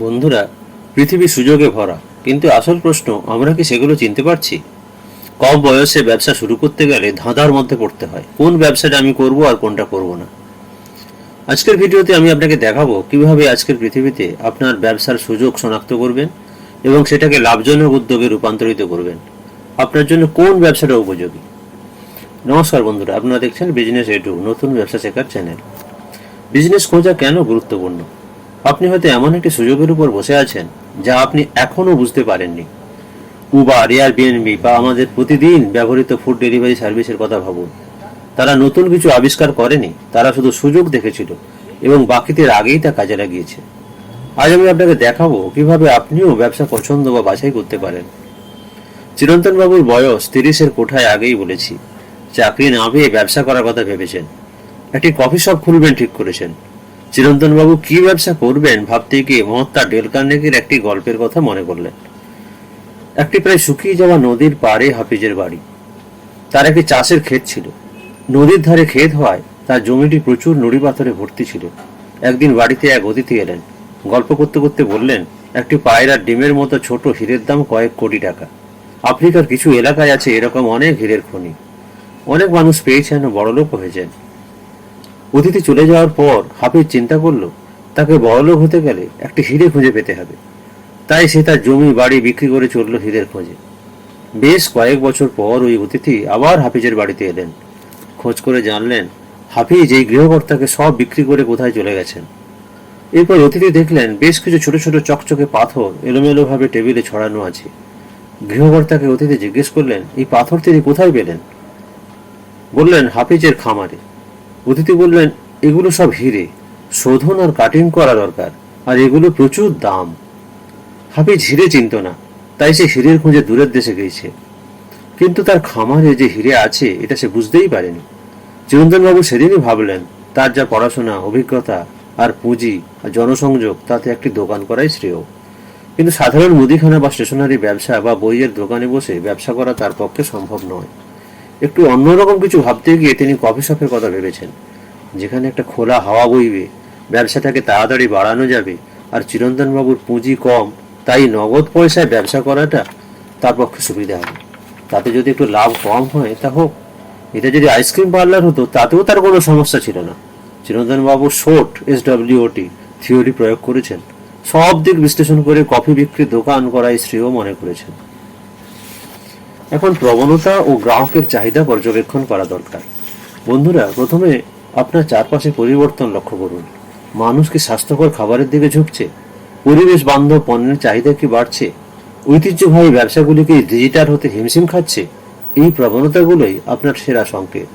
বন্ধুরা, পৃথিবী সুযোগে ভরা। কিন্তু আসল প্রশ্ন, আমরা কি সেগুলো চিনতে পারছি? কম বয়সে ব্যবসা শুরু করতে গেলে ধাঁধার মধ্যে পড়তে হয়। কোন ব্যবসাটা আমি করব আর কোনটা করব না? আজকের ভিডিওতে আমি আপনাকে দেখাবো কীভাবে আজকের পৃথিবীতে আপনার ব্যবসার সুযোগ শনাক্ত করবেন এবং সেটাকে লাভজনক উদ্যোগে রূপান্তরিত করবেন। আপনার জন্য কোন ব্যবসাটা উপযোগী? নমস্কার বন্ধুরা, আপনারা দেখছেন বিজনেস এডু নতুন ব্যবসা শেখার চ্যানেল। বিজনেস খোঁজা কেন গুরুত্বপূর্ণ? আপনি হয়তো এমন একটি সুযোগের উপর বসে আছেন যা আপনি এখনও বুঝতে পারেননি। উবার এয়ারবিএনবি বা আমাদের প্রতিদিন ব্যবহৃত ফুড ডেলিভারি সার্ভিসের কথা ভাবুন। তারা নতুন কিছু আবিষ্কার করেনি, তারা শুধু সুযোগ দেখেছিল এবং বাকিদের আগেই তা কাজে লাগিয়েছে। আজ আমি আপনাকে দেখাবো কীভাবে আপনিও ব্যবসা পছন্দ বা বাছাই করতে পারেন। চিরন্তন বাবুর বয়স তিরিশের কোঠায় আগেই বলেছি, চাকরি না পেয়ে ব্যবসা করার কথা ভেবেছেন। একটি কফি শপ খুলবেন ঠিক করেছেন। চিরন্তন বাবু কি ব্যবসা করবেন ভাবতে গিয়ে মহাত্মা ডেল কার্নেগির একটি গল্পের কথা মনে করলেন একটি প্রায় শুকিয়ে যাওয়া নদীর পাড়ে হাফিজের বাড়ি। তার একটি চাষের ক্ষেত ছিল। নদীর ধারে ক্ষেত হওয়ায় তার জমিটি প্রচুর নুড়ি পাথরে ভর্তি ছিল। একদিন বাড়িতে এক অতিথি এলেন। গল্প করতে করতে বললেন, একটি পায়রার ডিমের মতো ছোট হীরের দাম কয়েক কোটি টাকা। আফ্রিকার কিছু এলাকায় আছে এরকম অনেক হীরের খনি। অনেক মানুষ পেয়েছেন ও বড়লোক হয়েছেন। অতিথি চলে যাওয়ার পর হাফিজ চিন্তা করল, তাকে বড়লোক হতে গেলে একটি হিরে খুঁজে পেতে হবে। তাই সে তার জমি, বাড়ি বিক্রি করে চলল হীরের খোঁজে। বেশ কয়েক বছর পর ওই অতিথি আবার হাফিজের বাড়িতে এলেন। খোঁজ করে জানলেন, হাফিজ এই গৃহকর্তাকে সব বিক্রি করে কোথায় চলে গেছেন। এরপর অতিথি দেখলেন, বেশ কিছু ছোট ছোট চকচকে পাথর এলোমেলোভাবে টেবিলে ছড়ানো আছে। গৃহকর্তাকে অতিথি জিজ্ঞেস করলেন, এই পাথর তিনি কোথায় পেলেন? বললেন, হাফিজের খামারে। অতিথি বললেন, এগুলো সব হিরে। শোধন আর কাটিং করা দরকার, আর এগুলো প্রচুর দাম। হাফিজ হিরে চিনত না, তাই সে হিরের খোঁজে দূরের দেশে গিয়েছে। কিন্তু তার খামারে যে হিরে আছে, এটা সে বুঝতেই পারেনি। চিরন্তনবাবু সেদিনই ভাবলেন, তার যা পড়াশোনা, অভিজ্ঞতা আর পুঁজি আর জনসংযোগ, তাতে একটি দোকান করাই শ্রেয়। কিন্তু সাধারণ মুদিখানা বা স্টেশনারি ব্যবসা বা বইয়ের দোকানে বসে ব্যবসা করা তার পক্ষে সম্ভব নয়। একটু অন্যরকম কিছু ভাবতে গিয়ে তিনি কফি শপের কথা ভেবেছেন। যেখানে একটা খোলা হাওয়া বইবে ব্যবসাটাকে তাড়াতাড়ি বাড়ানো যাবে, আর চিরন্তনবাবুর পুঁজি কম, তাই নগদ পয়সায় ব্যবসা করাটা তার পক্ষে সুবিধা হবে। তাতে যদি একটু লাভ কম হয়, তা হোক। এটা যদি আইসক্রিম পার্লার হতো, তাতেও তার কোনো সমস্যা ছিল না। চিরন্তনবাবু শোট এস ডব্লিউটি থিওরি প্রয়োগ করেছেন। সব দিক বিশ্লেষণ করে কফি বিক্রির দোকান করাই শ্রেয় মনে করেছেন। এখন প্রবণতা ও গ্রাহকের চাহিদা পর্যবেক্ষণ করা দরকার। বন্ধুরা, প্রথমে আপনার চারপাশে পরিবর্তন লক্ষ্য করুন। মানুষ কি স্বাস্থ্যকর খাবারের দিকে ঝুঁকছে? পরিবেশ বান্ধব পণ্যের চাহিদা কি বাড়ছে? ঐতিহ্যবাহী ব্যবসাগুলিকে ডিজিটাল হতে হিমশিম খাচ্ছে? এই প্রবণতাগুলোই আপনার সেরা সংকেত।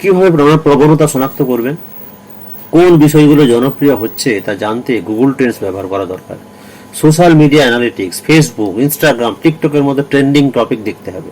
কীভাবে প্রবণতা শনাক্ত করবেন? কোন বিষয়গুলো জনপ্রিয় হচ্ছে তা জানতে গুগল ট্রেন্ডস ব্যবহার করা দরকার। Social media analytics Facebook Instagram টিকটকের মতো ট্রেন্ডিং টপিক দেখতে হবে।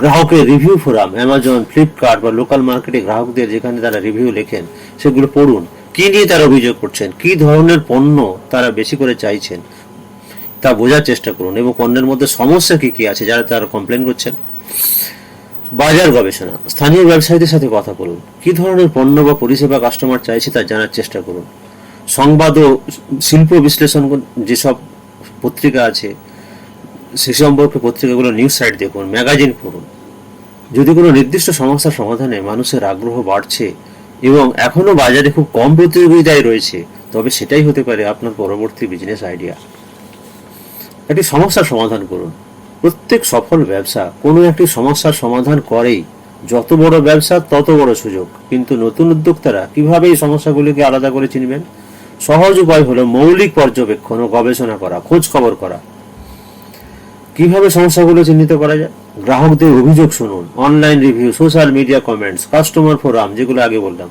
গ্রাহকের রিভিউ ফোরাম অ্যামাজন ফ্লিপকার্ট বা লোকাল মার্কেটে গ্রাহকদের যেখানে তারা রিভিউ লেখেন, সেগুলো পড়ুন। কি নিয়ে তারা অভিযোগ করছেন? কি ধরনের পণ্য তারা বেশি করে চাইছেন? তা বোঝার চেষ্টা করুন এবং পণ্যের মধ্যে সমস্যা কি কি আছে যারা তারা কমপ্লেন করছেন? বাজার গবেষণা, স্থানীয় ব্যবসায়ীদের সাথে কথা বলুন। কি ধরনের পণ্য বা পরিষেবা কাস্টমার চাইছে তা জানার চেষ্টা করুন। সংবাদ ও শিল্প বিশ্লেষণ যেসব পত্রিকা আছে, সে সম্পর্কে পত্রিকাগুলো নিউজ সাইট দেখুন, ম্যাগাজিন পড়ুন। যদি কোনো নির্দিষ্ট সমস্যার সমাধানে মানুষের আগ্রহ বাড়ছে এবং এখনও বাজারে খুব কম প্রতিযোগিতায় রয়েছে, তবে সেটাই হতে পারে আপনার পরবর্তী বিজনেস আইডিয়া একটি সমস্যার সমাধান করুন। প্রত্যেক সফল ব্যবসা কোনো একটি সমস্যার সমাধান করেই যত বড় ব্যবসা তত বড় সুযোগ। কিন্তু নতুন উদ্যোক্তারা কীভাবে এই সমস্যাগুলিকে আলাদা করে চিনবেন? সহজ উপায় হলো মৌলিক পর্যবেক্ষণ ও গবেষণা করা, খোঁজ খবর করা। কীভাবে সমস্যাগুলো চিহ্নিত করা যায়? গ্রাহকদের অভিযোগ শুনুন, online review, social media comments, customer forum, যেগুলো আগে বললাম।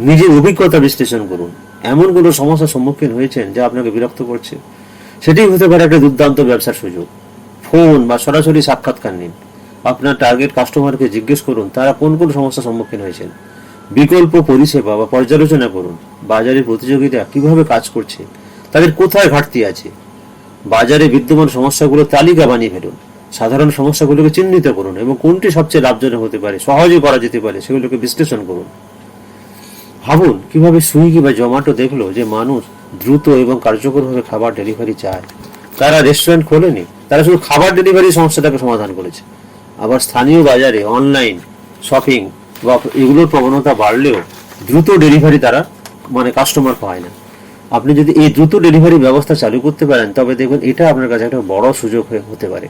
নিজের অভিজ্ঞতা বিশ্লেষণ করুন। এমন কোনো সমস্যার সম্মুখীন হয়েছেন যা আপনাকে বিরক্ত করছে? সেটি হতে পারে একটা দুর্দান্ত ব্যবসার সুযোগ। ফোন বা সরাসরি সাক্ষাৎকার নিন। আপনার টার্গেট কাস্টমারকে জিজ্ঞেস করুন, তারা কোন কোন সমস্যার সম্মুখীন হয়েছেন। বিকল্প পরিষেবা বা পর্যালোচনা করুন। বাজারে প্রতিযোগিতা কীভাবে কাজ করছে? তাদের কোথায় ঘাটতি আছে? বাজারে বিদ্যমান সমস্যাগুলো তালিকা বানিয়ে ফেলুন। সাধারণ সমস্যাগুলোকে চিহ্নিত করুন এবং কোনটি সবচেয়ে লাভজনক হতে পারে সহজে করা যেতে পারে, সেগুলোকে বিশ্লেষণ করুন। ভাবুন, কীভাবে সুইগি বা জোম্যাটো দেখল যে মানুষ দ্রুত এবং কার্যকরভাবে খাবার ডেলিভারি চায়? তারা রেস্টুরেন্ট খোলেনি, তারা শুধু খাবার ডেলিভারি সমস্যাটাকে সমাধান করেছে। আবার স্থানীয় বাজারে অনলাইন শপিং বা এগুলোর প্রবণতা বাড়লেও দ্রুত ডেলিভারি তারা মানে কাস্টমার পায় না। আপনি যদি এই দ্রুত ডেলিভারি ব্যবস্থা চালু করতে পারেন, তবে দেখুন এটা আপনার কাছে একটা বড় সুযোগ হতে পারে।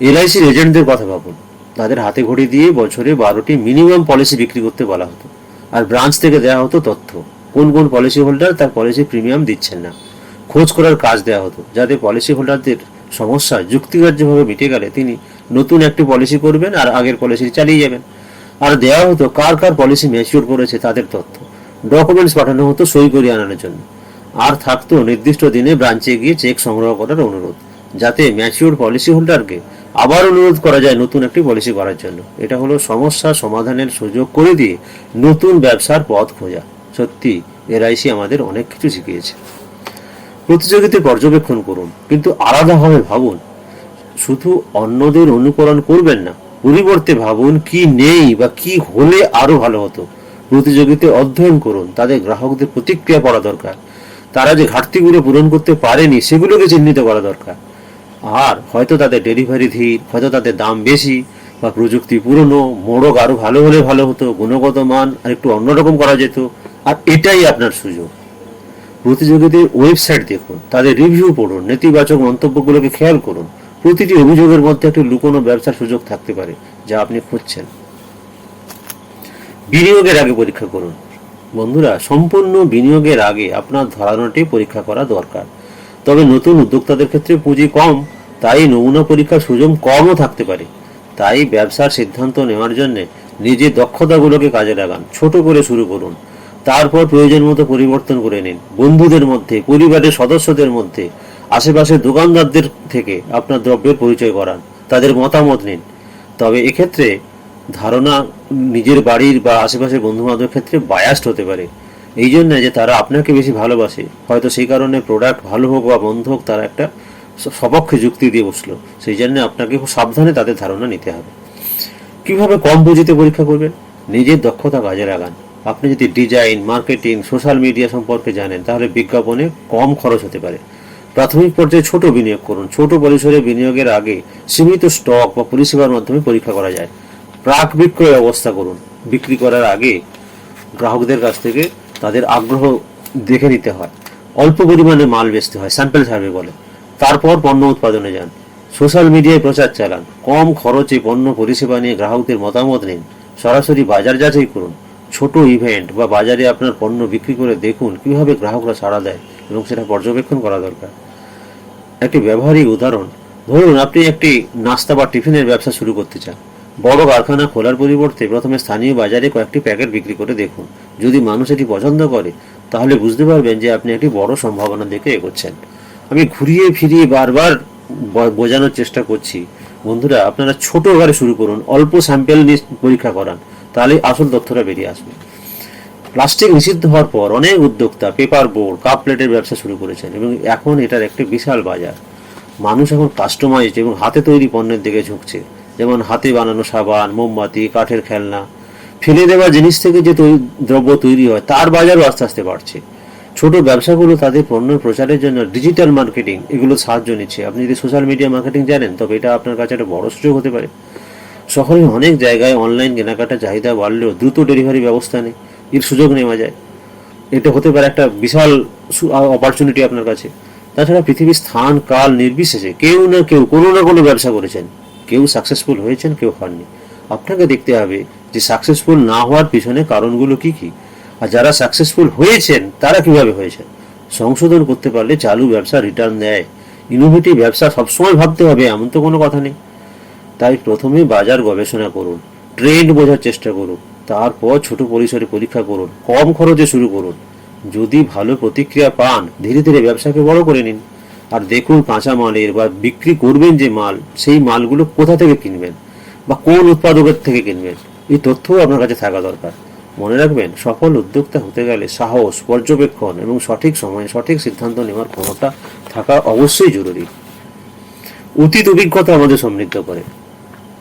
এলআইসির এজেন্টদের কথা ভাবুন। তাদের হাতে ঘড়ি দিয়ে বছরে বারোটি মিনিমাম পলিসি বিক্রি করতে বলা হতো। আর ব্রাঞ্চ থেকে দেওয়া হতো তথ্য। কোন কোন পলিসি হোল্ডার তার পলিসি প্রিমিয়াম দিচ্ছেন না। খোঁজ করার কাজ দেওয়া হতো। যাতে পলিসি হোল্ডারদের সমস্যা যুক্তিগ্রাহ্যভাবে মিটে গেলে তিনি নতুন একটি পলিসি করবেন আর আগের পলিসি চালিয়ে যাবেন। আর দেওয়া হতো কার কার পলিসি ম্যাচিওর করেছে তাদের তথ্য। ডকুমেন্টস পাঠানো হতো সই করিয়ে আনানোর জন্য। আর থাকতো নির্দিষ্ট দিনে ব্রাঞ্চে গিয়ে চেক সংগ্রহ করার অনুরোধ, যাতে ম্যাচিওর পলিসি হোল্ডারকে আবার অনুরোধ করা যায় নতুন একটি পলিসি করার জন্য। এটা হলো সমস্যা সমাধানের সুযোগ করে দিয়ে নতুন ব্যবসার পথ খোঁজা। সত্যি এলআইসি আমাদের অনেক কিছু শিখিয়েছে। প্রতিযোগিতা পর্যবেক্ষণ করুন, কিন্তু আলাদাভাবে ভাবুন। শুধু অন্যদের অনুকরণ করবেন না পরিবর্তে ভাবুন কি নেই বা কি হলে আরও ভালো হতো। প্রতিযোগিতা অধ্যয়ন করুন তাদের গ্রাহকদের প্রতিক্রিয়া পড়া দরকার। তারা যে ঘাটতিগুলো পূরণ করতে পারেনি, সেগুলোকে চিহ্নিত করা দরকার। আর হয়তো তাদের ডেলিভারি ধীর, হয়তো তাদের দাম বেশি বা প্রযুক্তি পুরনো, মোড়ক আরও ভালো হলে ভালো হতো, গুণগত মান আর একটু অন্যরকম করা যেত, আর এটাই আপনার সুযোগ। প্রতিযোগীদের ওয়েবসাইট দেখুন, তাদের রিভিউ পড়ুন, নেতিবাচক মন্তব্যগুলোকে খেয়াল করুন প্রতিটি অভিযোগের মধ্যে একটি লুকোনো ব্যবসার সুযোগ থাকতে পারে, যা আপনি খুঁজছেন। বিনিয়োগের আগে পরীক্ষা করুন। বন্ধুরা, সম্পূর্ণ বিনিয়োগের আগে আপনার ধারণাটি পরীক্ষা করা দরকার। তবে নতুন উদ্যোক্তাদের ক্ষেত্রে পুঁজি কম, তাই নমুনা পরীক্ষার সুযোগ কমও থাকতে পারে। তাই ব্যবসার সিদ্ধান্ত নেওয়ার জন্য নিজের দক্ষতাগুলোকে কাজে লাগান, ছোট করে শুরু করুন। তারপর প্রয়োজন মতো পরিবর্তন করে নিন। বন্ধুদের মধ্যে, পরিবারের সদস্যদের মধ্যে আশেপাশের দোকানদারদের থেকে আপনার দ্রব্যের পরিচয় করান, তাদের মতামত নিন। তবে এক্ষেত্রে ধারণা নিজের বাড়ির বা আশেপাশের বন্ধু বান্ধবের ক্ষেত্রে বায়াস্ট হতে পারে। এই জন্য যে তারা আপনাকে বেশি ভালোবাসে, হয়তো সেই কারণে প্রোডাক্ট ভালো হোক বা বন্ধ হোক, তারা একটা সপক্ষে যুক্তি দিয়ে বসল। সেই জন্য আপনাকে খুব সাবধানে তাদের ধারণা নিতে হবে। কীভাবে কম বুঝিতে পরীক্ষা করবেন? নিজের দক্ষতা কাজে লাগান আপনি যদি ডিজাইন মার্কেটিং সোশ্যাল মিডিয়া সম্পর্কে জানেন, তাহলে বিজ্ঞাপনে কম খরচ হতে পারে। প্রাথমিক পর্যায়ে ছোট বিনিয়োগ করুন। ছোট পরিসরে বিনিয়োগের আগে সীমিত স্টক বা পরিষেবার মাধ্যমে পরীক্ষা করা যায়। প্রাক বিক্রয় ব্যবস্থা করুন। বিক্রি করার আগে গ্রাহকদের কাছ থেকে তাদের আগ্রহ দেখে নিতে হয়। অল্প পরিমাণে মাল বেচতে হয় স্যাম্পেল সার্ভে বলে। তারপর পণ্য উৎপাদনে যান। সোশ্যাল মিডিয়ায় প্রচার চালান। কম খরচে পণ্য পরিষেবা নিয়ে গ্রাহকদের মতামত নিন। সরাসরি বাজার যাচাই করুন। ছোট ইভেন্ট বা বাজারে আপনার পণ্য বিক্রি করে দেখুন কীভাবে গ্রাহকরা সাড়া দেয় এবং সেটা পর্যবেক্ষণ করা দরকার। একটি ব্যবহারিক উদাহরণ। ধরুন, আপনি একটি নাস্তা বা টিফিনের ব্যবসা শুরু করতে চান। বড় কারখানা খোলার পরিবর্তে প্রথমে স্থানীয় বাজারে কয়েকটি প্যাকেট বিক্রি করে দেখুন। যদি মানুষ এটি পছন্দ করে, তাহলে বুঝতে পারবেন যে আপনি একটি বড় সম্ভাবনা দেখে এগোচ্ছেন। আমি ঘুরিয়ে ফিরিয়ে বারবার বোঝানোর চেষ্টা করছি। বন্ধুরা, আপনারা ছোট আকারে শুরু করুন, অল্প স্যাম্পেল নিয়ে পরীক্ষা করান তাহলে আসল তথ্যটা বেরিয়ে আসবে। প্লাস্টিক নিষিদ্ধ হওয়ার পর অনেক উদ্যোক্তা পেপার বোর্ড, কাপ প্লেটের ব্যবসা শুরু করেছেন এবং এখন এটার একটি বিশাল বাজার। মানুষ এখন কাস্টমাইজড এবং হাতে তৈরি পণ্যের দিকে ঝুঁকছে। যেমন হাতে বানানো সাবান, মোমবাতি, কাঠের খেলনা। ফেলে দেওয়া জিনিস থেকে যে দ্রব্য তৈরি হয়, তার বাজারও আস্তে আস্তে বাড়ছে। ছোট ব্যবসাগুলো তাদের পণ্য প্রচারের জন্য ডিজিটাল মার্কেটিং এগুলো সাহায্য নিচ্ছে। আপনি যদি সোশ্যাল মিডিয়া মার্কেটিং জানেন, তবে এটা আপনার কাছে একটা বড় সুযোগ হতে পারে। শহরের অনেক জায়গায় অনলাইন কেনাকাটা চাহিদা বাড়লেও দ্রুত ডেলিভারি ব্যবস্থা নেই। এর সুযোগ নেওয়া যায়। এটা হতে পারে একটা বিশাল অপরচুনিটি আপনার কাছে। তাছাড়া পৃথিবীর স্থান, কাল নির্বিশেষে কেউ না কেউ, কোনো না কোনো ব্যবসা করেছেন। কেউ সাকসেসফুল হয়েছেন, কেউ হননি। আপনাকে দেখতে হবে যে সাকসেসফুল না হওয়ার পিছনে কারণগুলো কি কি? আর যারা সাকসেসফুল হয়েছেন, তারা কীভাবে হয়েছেন? সংশোধন করতে পারলে চালু ব্যবসা রিটার্ন দেয় ইনোভেটিভ ব্যবসা সবসময় ভাবতে হবে, এমন তো কোনো কথা নেই। তাই প্রথমে বাজার গবেষণা করুন। ট্রেন্ড বোঝার চেষ্টা করুন। তারপর ছোট পরিসরে পরীক্ষা করুন, কম খরচে শুরু করুন। যদি ভালো প্রতিক্রিয়া পান, ধীরে ধীরে ব্যবসাকে বড় করে নিন। আর দেখুন কাঁচা মালের বা বিক্রি করবেন যে মাল, সেই মালগুলো কোথা থেকে কিনবেন বা কোন উৎপাদকের থেকে কিনবেন, এই তথ্যও আপনার কাছে থাকা দরকার। মনে রাখবেন, সফল উদ্যোক্তা হতে গেলে সাহস, পর্যবেক্ষণ এবং সঠিক সময়ে সঠিক সিদ্ধান্ত নেওয়ার ক্ষমতা থাকা অবশ্যই জরুরি। অতীত অভিজ্ঞতা আমাদের সমৃদ্ধ করে।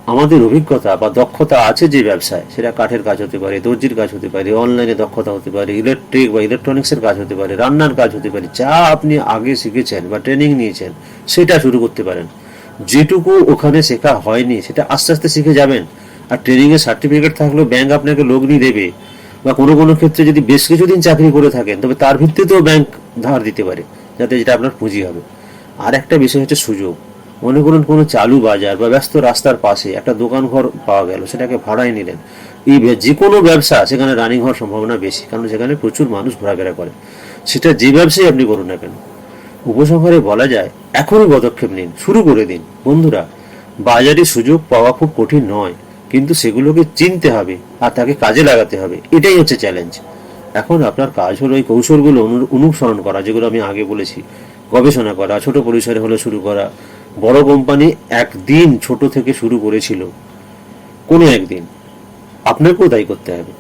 আমাদের অভিজ্ঞতা বা দক্ষতা আছে যে ব্যবসায়, সেটা কাঠের কাজ হতে পারে, দর্জির কাজ হতে পারে, অনলাইনে দক্ষতা হতে পারে, ইলেকট্রিক বা ইলেকট্রনিক্সের কাজ হতে পারে, রান্নার কাজ হতে পারে, যা আপনি আগে শিখেছেন বা ট্রেনিং নিয়েছেন, সেটা শুরু করতে পারেন। যেটুকু ওখানে শেখা হয়নি, সেটা আস্তে আস্তে শিখে যাবেন। আর ট্রেনিং এর সার্টিফিকেট থাকলেও ব্যাংক আপনাকে লগ্নি দেবে। বা কোনো কোনো ক্ষেত্রে যদি বেশ কিছুদিন চাকরি করে থাকেন, তবে তার ভিত্তিতেও ব্যাংক ধার দিতে পারে, যাতে যেটা আপনার পুঁজি হবে। আর একটা বিষয় হচ্ছে সুযোগ। মনে করুন কোনো চালু বাজার বা ব্যস্ত রাস্তার পাশে একটা দোকান ঘর পাওয়া গেল, সেটাকে ভাড়ায় নিলেন। এই যে কোনো ব্যবসা সেখানে রানিং হওয়ার সম্ভাবনা বেশি, কারণ সেখানে প্রচুর মানুষ ঘোরাফেরা করে। সেটা যে ব্যবসায় আপনি করুন না কেন। উপসংহারে বলা যায়, এখনই পদক্ষেপ নিন, শুরু করে দিন। বন্ধুরা, বাজারে সুযোগ পাওয়া খুব কঠিন নয়, কিন্তু সেগুলোকে চিনতে হবে আর তাকে কাজে লাগাতে হবে। এটাই হচ্ছে চ্যালেঞ্জ এখন আপনার কাজ হলো এই কৌশলগুলো অনু- অনুসরণ করা, যেগুলো আমি আগে বলেছি। গবেষণা করা, ছোট পরিসরে হলে শুরু করা বড় কোম্পানি একদিন ছোট থেকে শুরু করেছিল। কোনো একদিন। আপনাকেও দায়ী করতে হবে।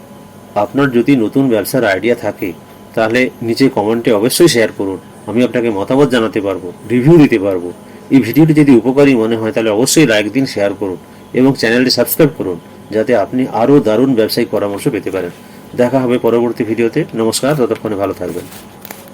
আপনার যদি নতুন ব্যবসার আইডিয়া থাকে, তাহলে নিচে কমেন্টে অবশ্যই শেয়ার করুন। আমি আপনাকে মতামত জানাতে পারব, রিভিউ দিতে পারব। এই ভিডিওটি যদি উপকারী মনে হয়, তাহলে অবশ্যই লাইক দিন, শেয়ার করুন এবং চ্যানেলটি সাবস্ক্রাইব করুন, যাতে আপনি আরও দারুণ ব্যবসায়িক পরামর্শ পেতে পারেন। দেখা হবে পরবর্তী ভিডিওতে। নমস্কার, ততক্ষণে ভালো থাকবেন।